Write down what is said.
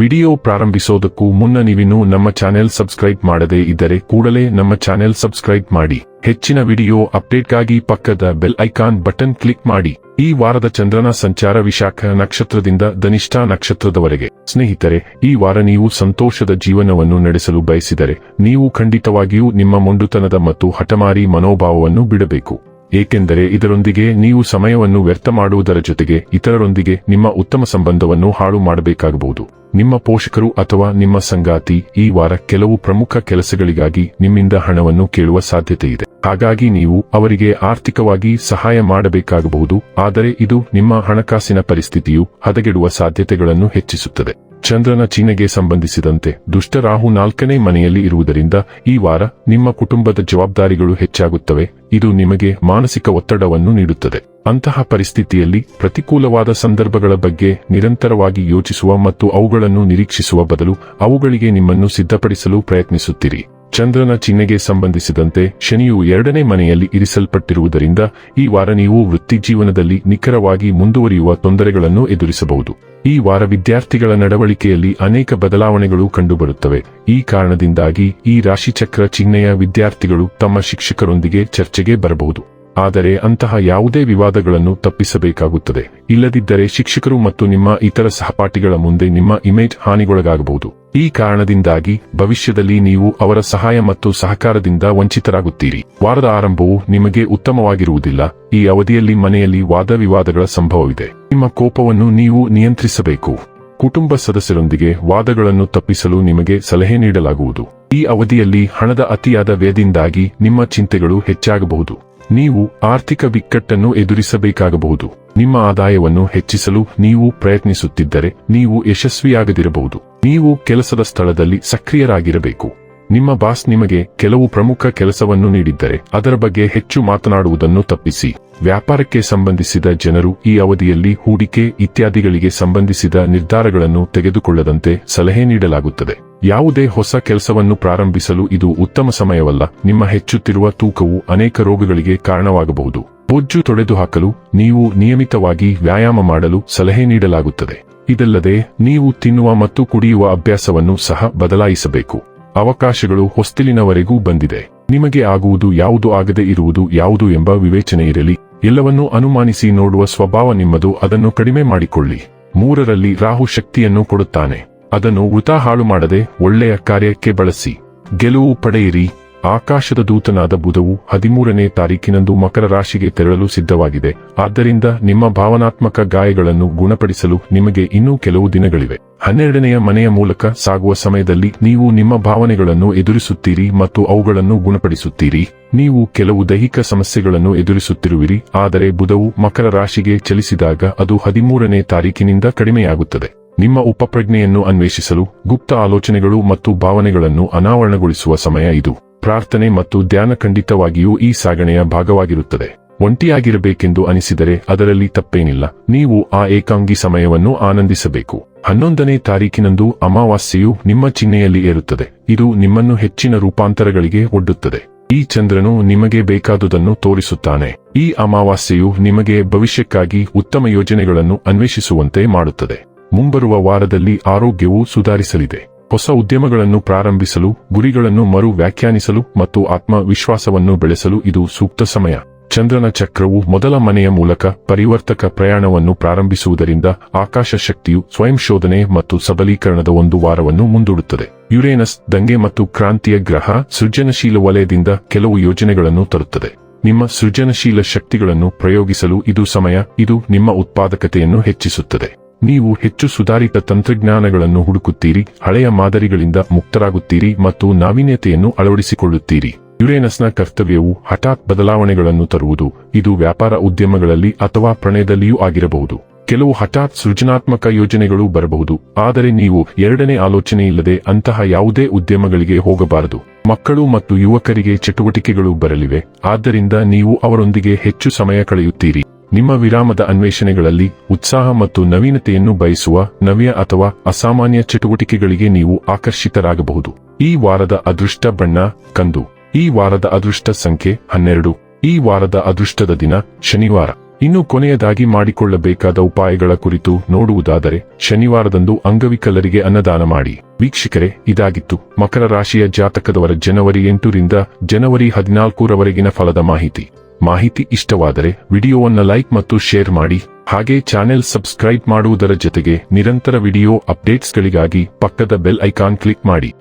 Video ಪ್ರಾರಂಭಿಸೋದಕ್ಕೂ ಮುನ್ನ ನೀವಿನ್ನೂ ನಮ್ಮ ಚಾನೆಲ್ ಸಬ್ಸ್ಕ್ರೈಬ್ ಮಾಡದೇ ಇದ್ದರೆ ಕೂಡಲೇ ನಮ್ಮ ಚಾನೆಲ್ ಸಬ್ಸ್ಕ್ರೈಬ್ ಮಾಡಿ. ಹೆಚ್ಚಿನ ವಿಡಿಯೋ ಅಪ್ಡೇಟ್ಗಾಗಿ ಪಕ್ಕದ ಬೆಲ್ ಐಕಾನ್ ಬಟನ್ ಕ್ಲಿಕ್ ಮಾಡಿ. ಈ ವಾರದ ಚಂದ್ರನ ಸಂಚಾರ ವಿಶಾಖ ನಕ್ಷತ್ರದಿಂದ ಧನಿಷ್ಠಾ ನಕ್ಷತ್ರದವರೆಗೆ. ಸ್ನೇಹಿತರೆ, ಈ ವಾರ ನೀವು ಸಂತೋಷದ ಜೀವನವನ್ನು ನಡೆಸಲು ಬಯಸಿದರೆ, ನೀವು ಖಂಡಿತವಾಗಿಯೂ ನಿಮ್ಮ ಮೊಂಡುತನದ ಮತ್ತು ಹಠಮಾರಿ ಮನೋಭಾವವನ್ನು ಬಿಡಬೇಕು. ಏಕೆಂದರೆ ಇದರೊಂದಿಗೆ ನೀವು ಸಮಯವನ್ನು ವ್ಯರ್ಥ ಮಾಡುವುದರ ಜೊತೆಗೆ ಇತರರೊಂದಿಗೆ ನಿಮ್ಮ ಉತ್ತಮ ಸಂಬಂಧವನ್ನು ಹಾಳು ಮಾಡಬೇಕಾಗಬಹುದು. ನಿಮ್ಮ ಪೋಷಕರು ಅಥವಾ ನಿಮ್ಮ ಸಂಗಾತಿ ಈ ವಾರ ಕೆಲವು ಪ್ರಮುಖ ಕೆಲಸಗಳಿಗಾಗಿ ನಿಮ್ಮಿಂದ ಹಣವನ್ನು ಕೇಳುವ ಸಾಧ್ಯತೆ ಇದೆ. ಹಾಗಾಗಿ ನೀವು ಅವರಿಗೆ ಆರ್ಥಿಕವಾಗಿ ಸಹಾಯ ಮಾಡಬೇಕಾಗಬಹುದು, ಆದರೆ ಇದು ನಿಮ್ಮ ಹಣಕಾಸಿನ ಪರಿಸ್ಥಿತಿಯು ಹದಗೆಡುವ ಸಾಧ್ಯತೆಗಳನ್ನು ಹೆಚ್ಚಿಸುತ್ತದೆ. ಚಂದ್ರನ ಚೀನೆಗೆ ಸಂಬಂಧಿಸಿದಂತೆ ದುಷ್ಟರಾಹು ನಾಲ್ಕನೇ ಮನೆಯಲ್ಲಿ ಇರುವುದರಿಂದ ಈ ವಾರ ನಿಮ್ಮ ಕುಟುಂಬದ ಜವಾಬ್ದಾರಿಗಳು ಹೆಚ್ಚಾಗುತ್ತವೆ. ಇದು ನಿಮಗೆ ಮಾನಸಿಕ ಒತ್ತಡವನ್ನು ನೀಡುತ್ತದೆ. ಅಂತಹ ಪರಿಸ್ಥಿತಿಯಲ್ಲಿ ಪ್ರತಿಕೂಲವಾದ ಸಂದರ್ಭಗಳ ಬಗ್ಗೆ ನಿರಂತರವಾಗಿ ಯೋಚಿಸುವ ಮತ್ತು ಅವುಗಳನ್ನು ನಿರೀಕ್ಷಿಸುವ ಬದಲು ಅವುಗಳಿಗೆ ನಿಮ್ಮನ್ನು ಸಿದ್ಧಪಡಿಸಲು ಪ್ರಯತ್ನಿಸುತ್ತೀರಿ. ಚಂದ್ರನ ಚಿಹ್ನೆಗೆ ಸಂಬಂಧಿಸಿದಂತೆ ಶನಿಯು ಎರಡನೇ ಮನೆಯಲ್ಲಿ ಇರಿಸಲ್ಪಟ್ಟಿರುವುದರಿಂದ ಈ ವಾರ ನೀವು ವೃತ್ತಿಜೀವನದಲ್ಲಿ ನಿಖರವಾಗಿ ಮುಂದುವರಿಯುವ ತೊಂದರೆಗಳನ್ನು ಎದುರಿಸಬಹುದು. ಈ ವಾರ ವಿದ್ಯಾರ್ಥಿಗಳ ನಡವಳಿಕೆಯಲ್ಲಿ ಅನೇಕ ಬದಲಾವಣೆಗಳು ಕಂಡುಬರುತ್ತವೆ. ಈ ಕಾರಣದಿಂದಾಗಿ ಈ ರಾಶಿಚಕ್ರ ಚಿಹ್ನೆಯ ವಿದ್ಯಾರ್ಥಿಗಳು ತಮ್ಮ ಶಿಕ್ಷಕರೊಂದಿಗೆ ಚರ್ಚೆಗೆ ಬರಬಹುದು. ಆದರೆ ಅಂತಹ ಯಾವುದೇ ವಿವಾದಗಳನ್ನು ತಪ್ಪಿಸಬೇಕಾಗುತ್ತದೆ. ಇಲ್ಲದಿದ್ದರೆ ಶಿಕ್ಷಕರು ಮತ್ತು ನಿಮ್ಮ ಇತರ ಸಹಪಾಠಿಗಳ ಮುಂದೆ ನಿಮ್ಮ ಇಮೇಜ್ ಹಾನಿಗೊಳಗಾಗಬಹುದು. ಈ ಕಾರಣದಿಂದಾಗಿ ಭವಿಷ್ಯದಲ್ಲಿ ನೀವು ಅವರ ಸಹಾಯ ಮತ್ತು ಸಹಕಾರದಿಂದ ವಂಚಿತರಾಗುತ್ತೀರಿ. ವಾರದ ಆರಂಭವು ನಿಮಗೆ ಉತ್ತಮವಾಗಿರುವುದಿಲ್ಲ. ಈ ಅವಧಿಯಲ್ಲಿ ಮನೆಯಲ್ಲಿ ವಾದ ವಿವಾದಗಳ ಸಂಭವವಿದೆ. ನಿಮ್ಮ ಕೋಪವನ್ನು ನೀವು ನಿಯಂತ್ರಿಸಬೇಕು. ಕುಟುಂಬ ಸದಸ್ಯರೊಂದಿಗೆ ವಾದಗಳನ್ನು ತಪ್ಪಿಸಲು ನಿಮಗೆ ಸಲಹೆ ನೀಡಲಾಗುವುದು. ಈ ಅವಧಿಯಲ್ಲಿ ಹಣದ ಅತಿಯಾದ ವ್ಯಯದಿಂದಾಗಿ ನಿಮ್ಮ ಚಿಂತೆಗಳು ಹೆಚ್ಚಾಗಬಹುದು. ನೀವು ಆರ್ಥಿಕ ಬಿಕ್ಕಟ್ಟನ್ನು ಎದುರಿಸಬೇಕಾಗಬಹುದು. ನಿಮ್ಮ ಆದಾಯವನ್ನು ಹೆಚ್ಚಿಸಲು ನೀವು ಪ್ರಯತ್ನಿಸುತ್ತಿದ್ದರೆ ನೀವು ಯಶಸ್ವಿಯಾಗದಿರಬಹುದು. ನೀವು ಕೆಲಸದ ಸ್ಥಳದಲ್ಲಿ ಸಕ್ರಿಯರಾಗಿರಬೇಕು. ನಿಮ್ಮ ಬಾಸ್ ನಿಮಗೆ ಕೆಲವು ಪ್ರಮುಖ ಕೆಲಸವನ್ನು ನೀಡಿದ್ದರೆ ಅದರ ಬಗ್ಗೆ ಹೆಚ್ಚು ಮಾತನಾಡುವುದನ್ನು ತಪ್ಪಿಸಿ. ವ್ಯಾಪಾರಕ್ಕೆ ಸಂಬಂಧಿಸಿದ ಜನರು ಈ ಅವಧಿಯಲ್ಲಿ ಹೂಡಿಕೆ ಇತ್ಯಾದಿಗಳಿಗೆ ಸಂಬಂಧಿಸಿದ ನಿರ್ಧಾರಗಳನ್ನು ತೆಗೆದುಕೊಳ್ಳದಂತೆ ಸಲಹೆ ನೀಡಲಾಗುತ್ತದೆ. ಯಾವುದೇ ಹೊಸ ಕೆಲಸವನ್ನು ಪ್ರಾರಂಭಿಸಲು ಇದು ಉತ್ತಮ ಸಮಯವಲ್ಲ. ನಿಮ್ಮ ಹೆಚ್ಚುತ್ತಿರುವ ತೂಕವು ಅನೇಕ ರೋಗಗಳಿಗೆ ಕಾರಣವಾಗಬಹುದು. ಬೊಜ್ಜು ತೊಡೆದುಹಾಕಲು ನೀವು ನಿಯಮಿತವಾಗಿ ವ್ಯಾಯಾಮ ಮಾಡಲು ಸಲಹೆ ನೀಡಲಾಗುತ್ತದೆ. ಇದಲ್ಲದೆ, ನೀವು ತಿನ್ನುವ ಮತ್ತು ಕುಡಿಯುವ ಅಭ್ಯಾಸವನ್ನು ಸಹ ಬದಲಾಯಿಸಬೇಕು. ಅವಕಾಶಗಳು ಹೊಸ್ತಿಲಿನವರೆಗೂ ಬಂದಿದೆ. ನಿಮಗೆ ಆಗುವುದು ಯಾವುದು ಆಗದೆ ಇರುವುದು ಯಾವುದು ಎಂಬ ವಿವೇಚನೆ ಇರಲಿ. ಎಲ್ಲವನ್ನೂ ಅನುಮಾನಿಸಿ ನೋಡುವ ಸ್ವಭಾವ ನಿಮ್ಮದು, ಅದನ್ನು ಕಡಿಮೆ ಮಾಡಿಕೊಳ್ಳಿ. ಮೂರರಲ್ಲಿ ರಾಹು ಶಕ್ತಿಯನ್ನು ಕೊಡುತ್ತಾನೆ. ಅದನ್ನು ವೃತ ಹಾಳು ಮಾಡದೆ ಒಳ್ಳೆಯ ಕಾರ್ಯಕ್ಕೆ ಬಳಸಿ. ಗೆಲುವು ಪಡೆಯಿರಿ. ಆಕಾಶದ ದೂತನಾದ ಬುಧವು ಹದಿಮೂರನೇ ತಾರೀಕಿನಂದು ಮಕರ ರಾಶಿಗೆ ತೆರಳಲು ಸಿದ್ಧವಾಗಿದೆ. ಆದ್ದರಿಂದ ನಿಮ್ಮ ಭಾವನಾತ್ಮಕ ಗಾಯಗಳನ್ನು ಗುಣಪಡಿಸಲು ನಿಮಗೆ ಇನ್ನೂ ಕೆಲವು ದಿನಗಳಿವೆ. ಹನ್ನೆರಡನೆಯ ಮನೆಯ ಮೂಲಕ ಸಾಗುವ ಸಮಯದಲ್ಲಿ ನೀವು ನಿಮ್ಮ ಭಾವನೆಗಳನ್ನು ಎದುರಿಸುತ್ತೀರಿ ಮತ್ತು ಅವುಗಳನ್ನು ಗುಣಪಡಿಸುತ್ತೀರಿ. ನೀವು ಕೆಲವು ದೈಹಿಕ ಸಮಸ್ಯೆಗಳನ್ನು ಎದುರಿಸುತ್ತಿರುವಿರಿ, ಆದರೆ ಬುಧವು ಮಕರ ರಾಶಿಗೆ ಚಲಿಸಿದಾಗ ಅದು ಹದಿಮೂರನೇ ತಾರೀಕಿನಿಂದ ಕಡಿಮೆಯಾಗುತ್ತದೆ. ನಿಮ್ಮ ಉಪಪ್ರಜ್ಞೆಯನ್ನು ಅನ್ವೇಷಿಸಲು ಗುಪ್ತ ಆಲೋಚನೆಗಳು ಮತ್ತು ಭಾವನೆಗಳನ್ನು ಅನಾವರಣಗೊಳಿಸುವ ಸಮಯ ಇದು. ಪ್ರಾರ್ಥನೆ ಮತ್ತು ಧ್ಯಾನ ಖಂಡಿತವಾಗಿಯೂ ಈ ಸಾಗಣೆಯ ಭಾಗವಾಗಿರುತ್ತದೆ. ಒಂಟಿಯಾಗಿರಬೇಕೆಂದು ಅನಿಸಿದರೆ ಅದರಲ್ಲಿ ತಪ್ಪೇನಿಲ್ಲ. ನೀವು ಆ ಏಕಾಂಗಿ ಸಮಯವನ್ನು ಆನಂದಿಸಬೇಕು. ಹನ್ನೊಂದನೇ ತಾರೀಕಿನಂದು ಅಮಾವಾಸ್ಯೆಯು ನಿಮ್ಮ ಚಿಹ್ನೆಯಲ್ಲಿ ಏರುತ್ತದೆ. ಇದು ನಿಮ್ಮನ್ನು ಹೆಚ್ಚಿನ ರೂಪಾಂತರಗಳಿಗೆ ಒಡ್ಡುತ್ತದೆ. ಈ ಚಂದ್ರನು ನಿಮಗೆ ಬೇಕಾದುದನ್ನು ತೋರಿಸುತ್ತಾನೆ. ಈ ಅಮಾವಾಸ್ಯೆಯು ನಿಮಗೆ ಭವಿಷ್ಯಕ್ಕಾಗಿ ಉತ್ತಮ ಯೋಜನೆಗಳನ್ನು ಅನ್ವೇಷಿಸುವಂತೆ ಮಾಡುತ್ತದೆ. ಮುಂಬರುವ ವಾರದಲ್ಲಿ ಆರೋಗ್ಯವು ಸುಧಾರಿಸಲಿದೆ. ಹೊಸ ಉದ್ಯಮಗಳನ್ನು ಪ್ರಾರಂಭಿಸಲು, ಗುರಿಗಳನ್ನು ಮರು ವ್ಯಾಖ್ಯಾನಿಸಲು ಮತ್ತು ಆತ್ಮವಿಶ್ವಾಸವನ್ನು ಬೆಳೆಸಲು ಇದು ಸೂಕ್ತ ಸಮಯ. ಚಂದ್ರನ ಚಕ್ರವು ಮೊದಲ ಮನೆಯ ಮೂಲಕ ಪರಿವರ್ತಕ ಪ್ರಯಾಣವನ್ನು ಪ್ರಾರಂಭಿಸುವುದರಿಂದ ಆಕಾಶ ಶಕ್ತಿಯು ಸ್ವಯಂ ಶೋಧನೆ ಮತ್ತು ಸಬಲೀಕರಣದ ಒಂದು ವಾರವನ್ನು ಮುಂದೂಡುತ್ತದೆ. ಯುರೇನಸ್ ದಂಗೆ ಮತ್ತು ಕ್ರಾಂತಿಯ ಗ್ರಹ ಸೃಜನಶೀಲ ವಲಯದಿಂದ ಕೆಲವು ಯೋಜನೆಗಳನ್ನು ತರುತ್ತದೆ. ನಿಮ್ಮ ಸೃಜನಶೀಲ ಶಕ್ತಿಗಳನ್ನು ಪ್ರಯೋಗಿಸಲು ಇದು ಸಮಯ, ಇದು ನಿಮ್ಮ ಉತ್ಪಾದಕತೆಯನ್ನು ಹೆಚ್ಚಿಸುತ್ತದೆ. ನೀವು ಹೆಚ್ಚು ಸುಧಾರಿತ ತಂತ್ರಜ್ಞಾನಗಳನ್ನು ಹುಡುಕುತ್ತೀರಿ, ಹಳೆಯ ಮಾದರಿಗಳಿಂದ ಮುಕ್ತರಾಗುತ್ತೀರಿ ಮತ್ತು ನಾವೀನ್ಯತೆಯನ್ನು ಅಳವಡಿಸಿಕೊಳ್ಳುತ್ತೀರಿ. ಯುರೇನಸ್ನ ಕರ್ತವ್ಯವು ಹಠಾತ್ ಬದಲಾವಣೆಗಳನ್ನು ತರುವುದು, ಇದು ವ್ಯಾಪಾರ ಉದ್ಯಮಗಳಲ್ಲಿ ಅಥವಾ ಪ್ರಣಯದಲ್ಲಿಯೂ ಆಗಿರಬಹುದು. ಕೆಲವು ಹಠಾತ್ ಸೃಜನಾತ್ಮಕ ಯೋಜನೆಗಳು ಬರಬಹುದು, ಆದರೆ ನೀವು ಎರಡನೇ ಆಲೋಚನೆಯಿಲ್ಲದೆ ಅಂತಹ ಯಾವುದೇ ಉದ್ಯಮಗಳಿಗೆ ಹೋಗಬಾರದು. ಮಕ್ಕಳು ಮತ್ತು ಯುವಕರಿಗೆ ಚಟುವಟಿಕೆಗಳು ಬರಲಿವೆ, ಆದ್ದರಿಂದ ನೀವು ಅವರೊಂದಿಗೆ ಹೆಚ್ಚು ಸಮಯ ಕಳೆಯುತ್ತೀರಿ. ನಿಮ್ಮ ವಿರಾಮದ ಅನ್ವೇಷಣೆಗಳಲ್ಲಿ ಉತ್ಸಾಹ ಮತ್ತು ನವೀನತೆಯನ್ನು ಬಯಸುವ ನವ್ಯ ಅಥವಾ ಅಸಾಮಾನ್ಯ ಚಟುವಟಿಕೆಗಳಿಗೆ ನೀವು ಆಕರ್ಷಿತರಾಗಬಹುದು. ಈ ವಾರದ ಅದೃಷ್ಟ ಬಣ್ಣ, ಕಂದು. ಈ ವಾರದ ಅದೃಷ್ಟ ಸಂಖ್ಯೆ ಹನ್ನೆರಡು. ಈ ವಾರದ ಅದೃಷ್ಟದ ದಿನ ಶನಿವಾರ. ಇನ್ನು ಕೊನೆಯದಾಗಿ ಮಾಡಿಕೊಳ್ಳಬೇಕಾದ ಉಪಾಯಗಳ ಕುರಿತು ನೋಡುವುದಾದರೆ, ಶನಿವಾರದಂದು ಅಂಗವಿಕಲರಿಗೆ ಅನ್ನದಾನ ಮಾಡಿ. ವೀಕ್ಷಕರೇ, ಇದಾಗಿತ್ತು. ಮಕರ ರಾಶಿಯ ಜಾತಕದವರ ಜನವರಿ ಎಂಟರಿಂದ ಜನವರಿ ಹದಿನಾಲ್ಕರವರೆಗಿನ ಫಲದ ಮಾಹಿತಿ. ಮಾಹಿತಿ ಇಷ್ಟವಾದರೆ ವಿಡಿಯೋವನ್ನು ಲೈಕ್ ಮತ್ತು ಶೇರ್ ಮಾಡಿ. ಹಾಗೆ ಚಾನೆಲ್ ಸಬ್ಸ್ಕ್ರೈಬ್ ಮಾಡುವುದರ ಜೊತೆಗೆ ನಿರಂತರ ವಿಡಿಯೋ ಅಪ್ಡೇಟ್ಸ್ಗಳಿಗಾಗಿ ಪಕ್ಕದ ಬೆಲ್ ಐಕಾನ್ ಕ್ಲಿಕ್ ಮಾಡಿ.